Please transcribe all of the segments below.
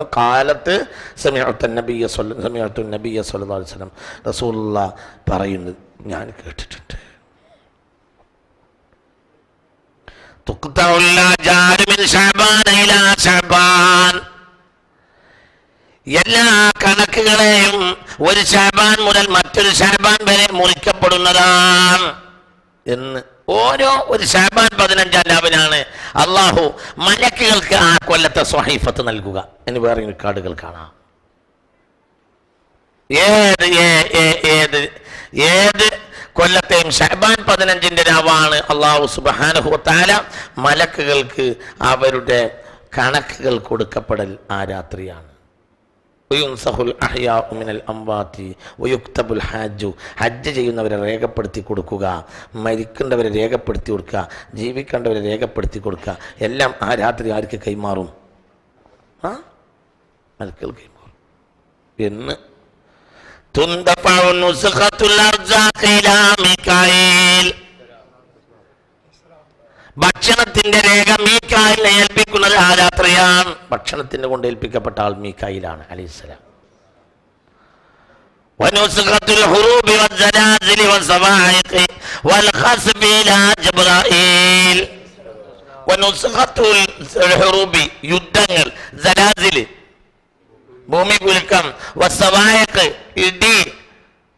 കാലത്ത് സമയത്ത് നബിയ സമയത്തു നബിയ സല്ലു വസ്ലം പറയുന്നത് ഞാൻ കേട്ടിട്ടുണ്ട്. എല്ലാ കണക്കുകളെയും ഒരു ശാബാൻ മുതൽ മറ്റൊരു ശാബാൻ വരെ മുറിക്കപ്പെടുന്നതാണ്. എന്ന്. ഓരോ ഒരു ഷാബാൻ പതിനഞ്ചാം ലാബിനാണ് അള്ളാഹു മലക്കുകൾക്ക് ആ കൊല്ലത്തെ സ്വഹൈഫത്ത് നൽകുക. എന്ന് വേറെ കാർഡുകൾ കാണാം. ഏത് ഏത് ഏത് കൊല്ലത്തെയും ഷഹബാൻ പതിനഞ്ചിന്റെ രാവാണ് അള്ളാഹു സുബാനഹുത്താല മലക്കുകൾക്ക് അവരുടെ കണക്കുകൾ കൊടുക്കപ്പെടൽ ആ രാത്രിയാണ്. ഹജ്ജ് ചെയ്യുന്നവരെ രേഖപ്പെടുത്തി കൊടുക്കുക മരിക്കേണ്ടവരെ രേഖപ്പെടുത്തി കൊടുക്കുക ജീവിക്കേണ്ടവരെ രേഖപ്പെടുത്തി കൊടുക്കുക. എല്ലാം ആ രാത്രി ആർക്ക് കൈമാറും? ആ? മലക്കൾ കൈമാറും? എന്ന്. തുന്തപ്പാവുന്നു ഭക്ഷണത്തിന്റെ രേഖ മീക്കായിലിനെ ഏൽപ്പിക്കുന്നത് ആ രാത്രിയാണ് ഭക്ഷണത്തിന്റെ കൊണ്ട് ഏൽപ്പിക്കപ്പെട്ട ആൾ മീക്കായിലാണ് അലൈഹിസ്സലാം ونسخة الحروب والزلازل والصواعق والخسف إلى جبرائيل ونسخة الحروب യുദ്ധങ്ങൾ സലാസിൽ ഭൂമി കുലുക്കം വസവായക്ക് ഇടി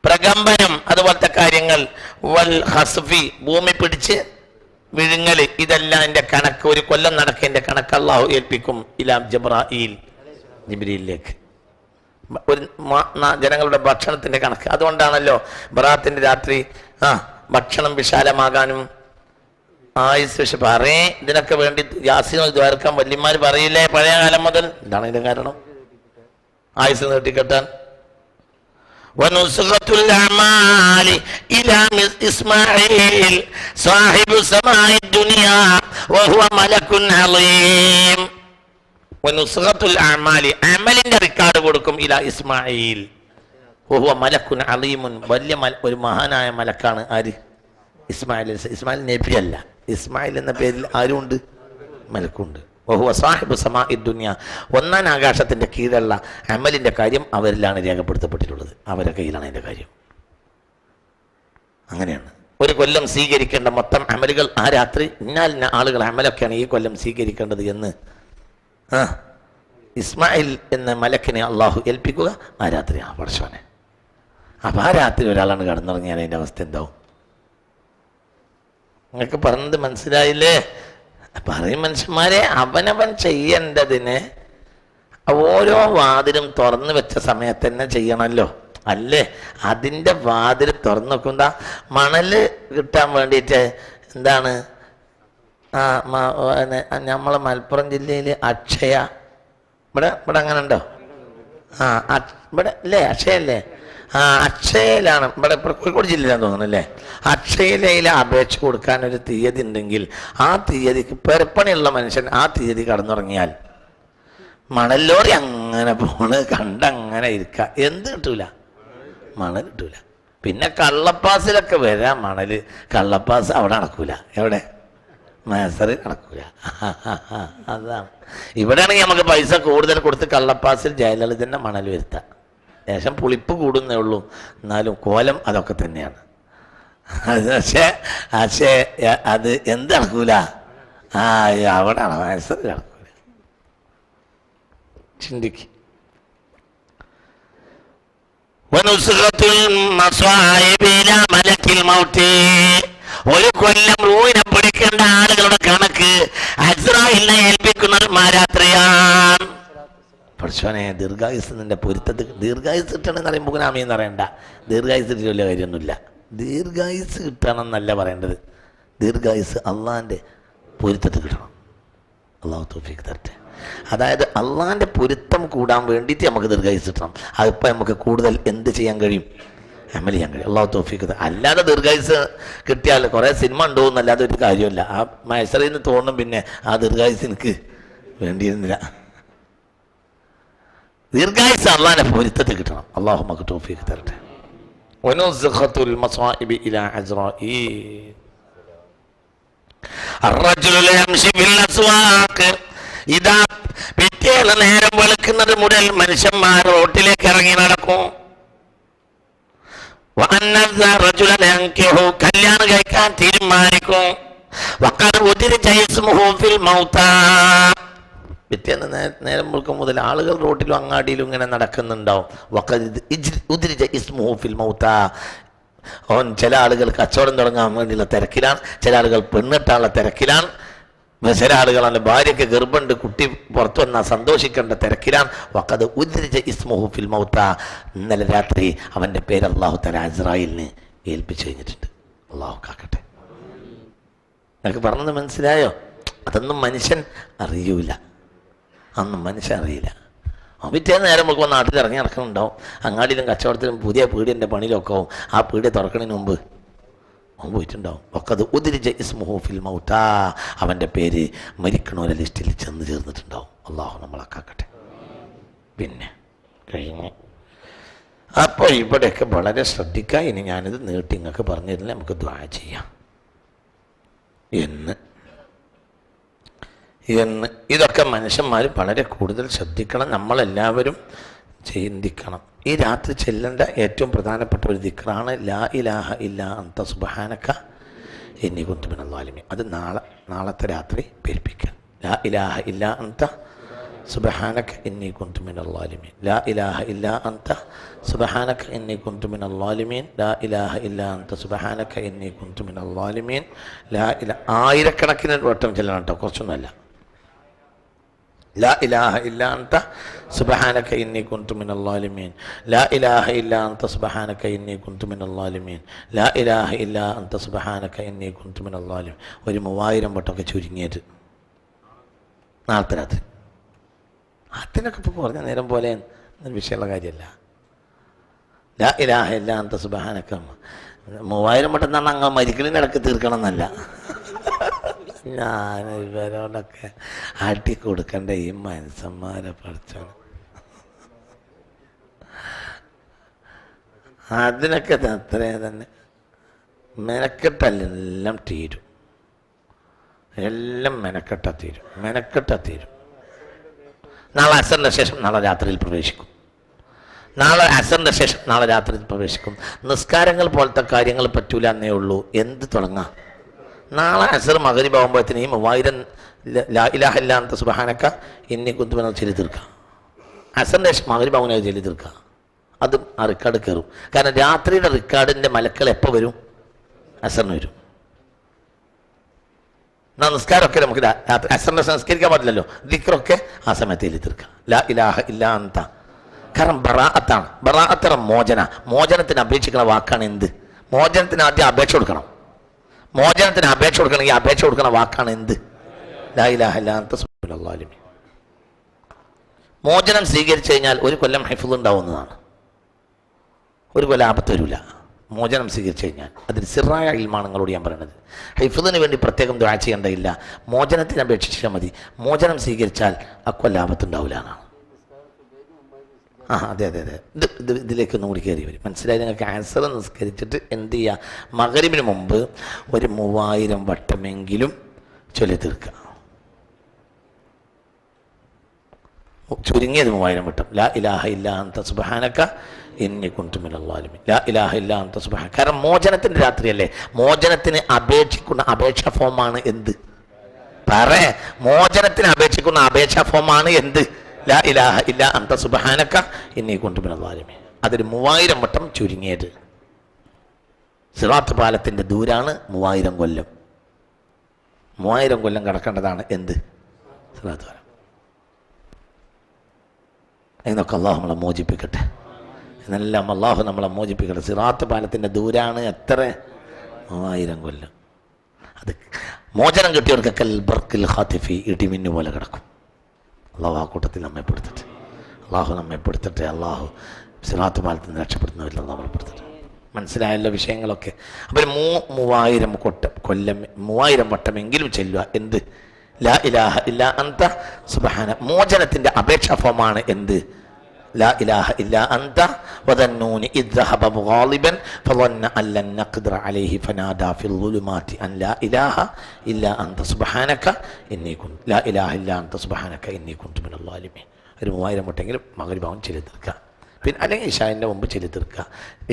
പ്രകമ്പനം അതുപോലത്തെ കാര്യങ്ങൾ വൽ ഹസ്ഫി ഭൂമി പിടിച്ച് വിഴുങ്ങൽ ഇതെല്ലാം എന്റെ കണക്ക്. ഒരു കൊല്ലം നടക്ക നടക്കേണ്ട കണക്ക് അള്ളാഹു ഏൽപ്പിക്കും. ഇലാം ജബ്രായിൽ ജിബ്രിയിലേക്ക് ഒരു ജനങ്ങളുടെ ഭക്ഷണത്തിന്റെ കണക്ക്. അതുകൊണ്ടാണല്ലോ ബറാത്തിന്റെ രാത്രി ആ ഭക്ഷണം വിശാലമാകാനും ആയുസ് പക്ഷെ പറയേ ഇതിനൊക്കെ വേണ്ടി യാസിനോ ദ്വാരക്കാൻ വല്യന്മാർ പറയില്ലേ? പഴയ കാലം മുതൽ. എന്താണ് ഇതിന് കാരണം. ആയുസ് നീട്ടിക്കെട്ടാൻ. ونسخة الأعمال إلى مس- إسماعيل صاحب سماء الدنيا وهو ملك عظيم ونسخة الأعمال അമലിന്റെ റിക്കാർഡ് കൊടുക്കും ഇല ഇസ്മായിൽ വഹുവ മലക്കുൻ അലീമുൻ വലിയ മല ഒരു മഹാനായ മലക്കാണ് ആര് ഇസ്മായിൽ ഇസ്മായിൽ നബി അല്ല ഇസ്മായിൽ എന്ന പേരിൽ ആരുണ്ട് മലക്കുണ്ട് വഹുവ സാഹിബ് സമാ ഇദ്ദുന്യ ഒന്നാം ആകാശത്തിന്റെ കീഴുള്ള അമലിന്റെ കാര്യം അവരിലാണ് രേഖപ്പെടുത്തപ്പെട്ടിട്ടുള്ളത്. അവരുടെ കയ്യിലാണ് അതിന്റെ കാര്യം. അങ്ങനെയാണ്. ഒരു കൊല്ലം സ്വീകരിക്കേണ്ട മൊത്തം അമലുകൾ ആ രാത്രി ഇന്നാലിന്ന ആളുകൾ അമലൊക്കെയാണ് ഈ കൊല്ലം സ്വീകരിക്കേണ്ടത് എന്ന്. ആ. ഇസ്മായിൽ എന്ന മലക്കിനെ അള്ളാഹു ഏൽപ്പിക്കുക ആ രാത്രി ആ പടച്ചോനെ അപ്പം ആ രാത്രി ഒരാളാണ് കടന്നിറങ്ങിയാൽ അതിന്റെ അവസ്ഥ എന്താവും? നിങ്ങൾക്ക് പറഞ്ഞത് മനസ്സിലായില്ലേ? പറയും മനുഷ്യന്മാരെ അവനവൻ ചെയ്യേണ്ടതിന് ഓരോ വാതിലും തുറന്നു വെച്ച സമയത്ത് തന്നെ ചെയ്യണമല്ലോ അല്ലേ? അതിന്റെ വാതിൽ തുറന്നു വെക്കുന്ന മണൽ കിട്ടാൻ വേണ്ടിയിട്ട് എന്താണ്? ആ നമ്മളെ മലപ്പുറം ജില്ലയിൽ അക്ഷയ. ഇവിടെ ഇവിടെ അങ്ങനെ ഉണ്ടോ ആ ഇവിടെ അല്ലേ അക്ഷയല്ലേ? ആ അക്ഷയയിലാണ്. ഇവിടെ കോഴിക്കോട് ജില്ലയിലാന്ന് തോന്നുന്നു അല്ലേ? അക്ഷയയിലയിൽ അപേക്ഷ കൊടുക്കാൻ ഒരു തീയതി ഉണ്ടെങ്കിൽ ആ തീയതിക്ക് പെരപ്പണിയുള്ള മനുഷ്യൻ ആ തീയതി കടന്നുറങ്ങിയാൽ മണലോറി അങ്ങനെ പോണ് കണ്ടങ്ങനെ ഇരിക്കുക എന്ത് കിട്ടൂല? മണൽ കിട്ടൂല. പിന്നെ കള്ളപ്പാസിലൊക്കെ വരാം മണൽ. കള്ളപ്പാസ് അവിടെ നടക്കൂല. എവിടെ? മേസറി നടക്കൂല. അതാണ്. ഇവിടെയാണെങ്കിൽ നമുക്ക് പൈസ കൂടുതൽ കൊടുത്ത് കള്ളപ്പാസിൽ ജയലളിതന്നെ മണൽ വരുത്താം. ലേശം പുളിപ്പ് കൂടുന്നേ ഉള്ളൂ. എന്നാലും കോലം അതൊക്കെ തന്നെയാണ്. പക്ഷേ പക്ഷേ അത് എന്ത് നടക്കൂല? ആ അവിടെ മനസ്സിൽ നടക്കൂല ചിന്തിക്ക്. ഒരു കൊല്ലം റൂവിനെ പിടിക്കേണ്ട ആളുകളുടെ കണക്ക് അജ്രാഹിനെ ഏൽപ്പിക്കുന്നവർ മാരാത്രിയാണ് പഠിച്ചോനെ ദീർഘായുസ് നിന്റെ പൊരുത്തത്തിൽ ദീർഘായുസ് കിട്ടണമെന്ന് പറയുമ്പോൾ ഗുനാമി പറയണ്ട ദീർഘായുസ് കിട്ടിയ വലിയ കാര്യമൊന്നുമില്ല. ദീർഘായുസ് കിട്ടണം എന്നല്ല പറയേണ്ടത്. ദീർഘായുസ് അള്ളാന്റെ പൊരുത്തത്തിൽ കിട്ടണം. അള്ളാഹു തോഫിക്ക് തരട്ടെ. അതായത് അള്ളാന്റെ പൊരുത്തം കൂടാൻ വേണ്ടിയിട്ട് നമുക്ക് ദീർഘായുസ് കിട്ടണം. അതിപ്പോൾ നമുക്ക് കൂടുതൽ എന്ത് ചെയ്യാൻ കഴിയും? അമൽ ചെയ്യാൻ കഴിയും. അള്ളാഹു തോഫിക്ക് അല്ലാതെ ദീർഘായുസ് കിട്ടിയാൽ കുറേ സിനിമ ഉണ്ടോ എന്നല്ലാതെ ഒരു കാര്യമില്ല ആ നിന്ന് തോന്നും പിന്നെ ആ ദീർഘായുസ് എനിക്ക് വേണ്ടിയിരുന്നില്ല. ദീർഘായുസ് അള്ളാഹിനെ പൊരുത്തത്തിൽ കിട്ടണം. അള്ളാഹു നമുക്ക് ടോഫിക്ക് തരട്ടെ ഇതാ പിറ്റേന്ന് നേരം വെളുക്കുന്നത് മുതൽ മനുഷ്യന്മാർ റോട്ടിലേക്ക് ഇറങ്ങി നടക്കും. കല്യാണം കഴിക്കാൻ തീരുമാനിക്കും. പിറ്റേന്ന് നേരം മുഴുക്കം മുതൽ ആളുകൾ റോട്ടിലും അങ്ങാടിയിലും ഇങ്ങനെ നടക്കുന്നുണ്ടാവും. ഇജ്രി- ഇസ്മുഹു ഫിൽ ഓൻ ചില ആളുകൾ കച്ചവടം തുടങ്ങാൻ വേണ്ടിയുള്ള തിരക്കിലാണ് ചില ആളുകൾ പെണ്ണിട്ടാനുള്ള തിരക്കിലാണ് ചില അവന്റെ ഭാര്യയ്ക്ക് ഗർഭമുണ്ട് കുട്ടി പുറത്തു വന്നാൽ സന്തോഷിക്കേണ്ട തിരക്കിലാണ്. വക്കത് ഉദ്രിജ ഇസ്മുഹു ഫിൽ മൗത്ത. ഇന്നലെ രാത്രി അവന്റെ പേര് അള്ളാഹു തല അസ്രായിലിന് ഏൽപ്പിച്ചു കഴിഞ്ഞിട്ടുണ്ട്. അള്ളാഹു കാക്കട്ടെ. നിങ്ങൾക്ക് പറഞ്ഞത് മനസ്സിലായോ? അതൊന്നും മനുഷ്യൻ അറിയൂല. അതൊന്നും മനുഷ്യറിയില്ല പിറ്റേ നേരം നമുക്ക് നാട്ടിൽ ഇറങ്ങി നടക്കുന്നുണ്ടാവും. അങ്ങാടിയിലും കച്ചവടത്തിലും പുതിയ പീടിയന്റെ പണിയിലൊക്കെ ആവും. ആ പീടിയ തുറക്കണതിന് മുമ്പ് അവൻ പോയിട്ടുണ്ടാവും. ഒക്കെ അത് ഉദിരിജ ഇസ്മുഹു ഫിൽ മൗത്താ. അവന്റെ പേര് മരിക്കണോരെ ലിസ്റ്റിൽ ചെന്ന് ചേർന്നിട്ടുണ്ടാവും. അള്ളാഹു നമ്മളെ കാക്കട്ടെ. പിന്നെ കഴിഞ്ഞ്. അപ്പോൾ ഇവിടെയൊക്കെ വളരെ ശ്രദ്ധിക്കുക ഇനി ഞാനിത് നീട്ടി നിങ്ങൾക്ക് പറഞ്ഞു തരില്ല നമുക്ക് ദ്വാ ചെയ്യാം. എന്ന് എന്ന്. ഇതൊക്കെ മനുഷ്യന്മാർ വളരെ കൂടുതൽ ശ്രദ്ധിക്കണം. നമ്മളെല്ലാവരും ചിന്തിക്കണം. ഈ രാത്രി ചെല്ലേണ്ട ഏറ്റവും പ്രധാനപ്പെട്ട ഒരു ദിക്റാണ് ലാ ഇലാഹ ഇല്ല അന്ത സുബഹാനക്ക എന്നീ കുന്തുമിനാലിമി അത് നാളെ നാളത്തെ രാത്രി പേരിപ്പിക്കുക ലാ ഇലാഹ ഇല്ല അന്ത സുബഹാനക്ക എന്നീ കുന്തുമിനാലിമീൻ ലാ ഇലാഹ ഇല്ല അന്ത സുബഹാനക്ക എന്നീ കുന്തുമിനാലിമീൻ ലാ ഇലാഹ ഇല്ല അന്ത സുബഹാനക്ക എന്നീ കുന്തുമിനാലിമീൻ ലാ ഇല ആയിരക്കണക്കിന് വട്ടം ചെല്ലണം കേട്ടോ കുറച്ചൊന്നുമല്ല. لا إله إلا أنت سبحانك إني كنت من الظالمين لا إله إلا أنت سبحانك إني كنت من الظالمين لا إله إلا أنت سبحانك إني كنت من الظالمين ഒരു മൂവായിരം വട്ടമൊക്കെ ചുരുങ്ങിയത് നാളത്തെ രാത്രി അതിനൊക്കെ ഇപ്പോൾ പറഞ്ഞ നേരം പോലെ ഒരു വിഷയമുള്ള കാര്യമല്ല ലാ ഇലാഹ ഇല്ല അന്ത സുബഹാനക്ക മൂവായിരം വട്ടം തന്നെ അങ്ങ് മരിക്കലിനിടക്ക് തീർക്കണം എന്നല്ല ഞാൻ ഇവരോടൊക്കെ അടി ഈ മനുഷ്യന്മാരെ പഠിച്ചാണ് അതിനൊക്കെ അത്രേ തന്നെ മെനക്കെട്ടെല്ലാം തീരും. എല്ലാം മെനക്കെട്ട തീരും. മെനക്കെട്ട തീരും. നാളെ അസറിന് ശേഷം നാളെ രാത്രിയിൽ പ്രവേശിക്കും. നാളെ അസറിന് ശേഷം നാളെ രാത്രിയിൽ പ്രവേശിക്കും. നിസ്കാരങ്ങൾ പോലത്തെ കാര്യങ്ങൾ പറ്റൂല എന്നേ ഉള്ളൂ. എന്ത് തുടങ്ങാം? നാളെ അസർ മകരി പോകുമ്പോഴത്തേന് ഈ മൂവായിരം ഇലാഹില്ലാത്ത സുബഹാനക്ക ഇന്നി കുന്തുമെന്ന് ചെല്ലി തീർക്കുക അസറിന്റെ ശേഷം മകരി ബാബുനെ ചെല്ലി തീർക്കുക അത് ആ റെക്കോർഡ് കയറും കാരണം രാത്രിയുടെ റെക്കോർഡിന്റെ മലക്കൾ എപ്പോൾ വരും? അസറിന് വരും. എന്നാൽ നിസ്കാരമൊക്കെ നമുക്ക് രാത്രി അസറിനെ സംസ്കരിക്കാൻ പാടില്ലല്ലോ. ദിക്റൊക്കെ ആ സമയത്ത് എഴുതി തീർക്കുക ലാ ഇലാഹ ഇല്ലാന്ത കാരണം ബറാഅത്താണ്. ബറാഅത്തറ മോചന. മോചനത്തിന് അപേക്ഷിക്കുന്ന വാക്കാണ് എന്ത്? മോചനത്തിന് ആദ്യം അപേക്ഷ കൊടുക്കണം. മോചനത്തിന് അപേക്ഷ കൊടുക്കണമെങ്കിൽ അപേക്ഷ കൊടുക്കുന്ന വാക്കാണ് എന്ത്. മോചനം സ്വീകരിച്ചു കഴിഞ്ഞാൽ ഒരു കൊല്ലം ഹൈഫുൾ ഉണ്ടാവുന്നതാണ്. ഒരു കൊല്ലം ആപത്ത് വരില്ല മോചനം സ്വീകരിച്ചു കഴിഞ്ഞാൽ. അതിന് സിറായ ഇൽമാണ് ഞാൻ പറയുന്നത് ഹൈഫുദിന് വേണ്ടി പ്രത്യേകം ദ്വാ ചെയ്യേണ്ടതില്ല. മോചനത്തിന് അപേക്ഷിച്ചാൽ മതി. മോചനം സ്വീകരിച്ചാൽ ആ കൊല്ലം ആപത്തുണ്ടാവില്ല എന്നാണ്. ആ അതെ അതെ അതെ. ഇത് ഇത് ഇതിലേക്ക് കൂടി കയറി വരും. മനസ്സിലായി? നിങ്ങൾക്ക് ആൻസർ നിസ്കരിച്ചിട്ട് എന്ത് ചെയ്യുക മകരിവിന് മുമ്പ് ഒരു മൂവായിരം വട്ടമെങ്കിലും ചൊല്ലി തീർക്കുക. ചുരുങ്ങിയത് മൂവായിരം വട്ടം. ലാ ഇലാഹ ഇല്ലാ അന്ത സുബഹാനക്ക എന്നെ കുന്തുമിനാലിമി ലാ ഇലാഹ ഇല്ലാ അന്ത സുബഹാന കാരണം മോചനത്തിന്റെ രാത്രിയല്ലേ? മോചനത്തിന് അപേക്ഷിക്കുന്ന അപേക്ഷ ഫോമാണ് എന്ത്? പറ. മോചനത്തിന് അപേക്ഷിക്കുന്ന അപേക്ഷ ഫോമാണ് എന്ത്? ലാ ഇലാഹ ഇല്ല അന്ത സുബഹാനക്ക ഇന്നി കുന്തുമിനാലിമി അതൊരു മൂവായിരം വട്ടം ചുരുങ്ങിയത്. സിറാത്ത് പാലത്തിന്റെ ദൂരാണ് മൂവായിരം കൊല്ലം. മൂവായിരം കൊല്ലം കടക്കേണ്ടതാണ് എന്ത്? സിറാത്ത് പാലം. എന്നൊക്കെ അള്ളാഹു നമ്മളെ മോചിപ്പിക്കട്ടെ. എന്നെല്ലാം അള്ളാഹു നമ്മളെ മോചിപ്പിക്കട്ടെ. സിറാത്ത് പാലത്തിന്റെ ദൂരാണ് എത്ര? മൂവായിരം കൊല്ലം. അത് മോചനം കിട്ടിയവർക്കൊക്കെ ബർക്കിൽ ഹാത്തിഫി ഇടിമിന്നു പോലെ കിടക്കും. അള്ളാഹു ആ കൂട്ടത്തിൽ നമ്മെ പെടുത്തട്ടെ. അള്ളാഹു നമ്മെ പെടുത്തട്ടെ. അള്ളാഹു സിറാത്ത് പാലത്തിൽ നിന്ന് രക്ഷപ്പെടുന്നവരിൽ അള്ളാഹു പെടുത്തട്ടെ. മനസ്സിലായല്ലോ വിഷയങ്ങളൊക്കെ. അപ്പോൾ മൂ മൂവായിരം കൊട്ട കൊല്ലം മൂവായിരം വട്ടമെങ്കിലും ചെല്ലുക. എന്ത്? ലാ ഇലാഹ ഇല്ല അന്ത സുബഹാന മോചനത്തിന്റെ അപേക്ഷാ ഫോമാണ് എന്ത്? لا إله إلا أنت وذنون إذ ذهب مغاضبا فظن أن لن نقدر عليه فنادى في الظلمات أن لا إله إلا أنت سبحانك إني كنت لا إله إلا أنت سبحانك إني كنت من الظالمين ഒരു മൂവായിരം വട്ടെങ്കിലും മകരിഭാവം ചെല്ലി തീർക്കുക പിന്നെ അല്ലെങ്കിൽ ഇഷാൻ്റെ മുമ്പ് ചെല്ലി തീർക്കുക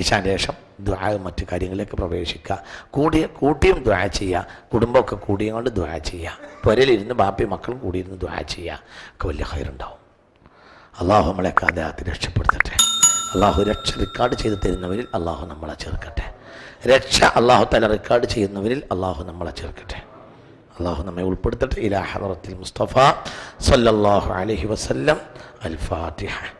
ഇഷാൻ്റെ ശേഷം ദ്വാ മറ്റു കാര്യങ്ങളിലേക്ക് പ്രവേശിക്കുക കൂടിയ കൂട്ടിയും ദ്വാ ചെയ്യുക കുടുംബമൊക്കെ കൂടിയും കൊണ്ട് ദ്വാ ചെയ്യുക പുരയിലിരുന്ന് ബാപ്പി മക്കളും കൂടിയിരുന്ന് ദ്വാ ചെയ്യുക ഒക്കെ വലിയ ഹൈറുണ്ടാവും അള്ളാഹു നമ്മളെ കാലത്ത് രക്ഷപ്പെടുത്തട്ടെ. അള്ളാഹു രക്ഷ റെക്കോർഡ് ചെയ്ത് തരുന്നവരിൽ അള്ളാഹു നമ്മളെ ചേർക്കട്ടെ. രക്ഷ അള്ളാഹു തല റെക്കോർഡ് ചെയ്യുന്നവരിൽ അള്ളാഹു നമ്മളെ ചേർക്കട്ടെ. അള്ളാഹു നമ്മെ ഉൾപ്പെടുത്തട്ടെ. ഇലാ ഹദറത്തിൽ മുസ്തഫ സല്ലല്ലാഹു അലഹി വസല്ലം അൽ ഫാത്തിഹ.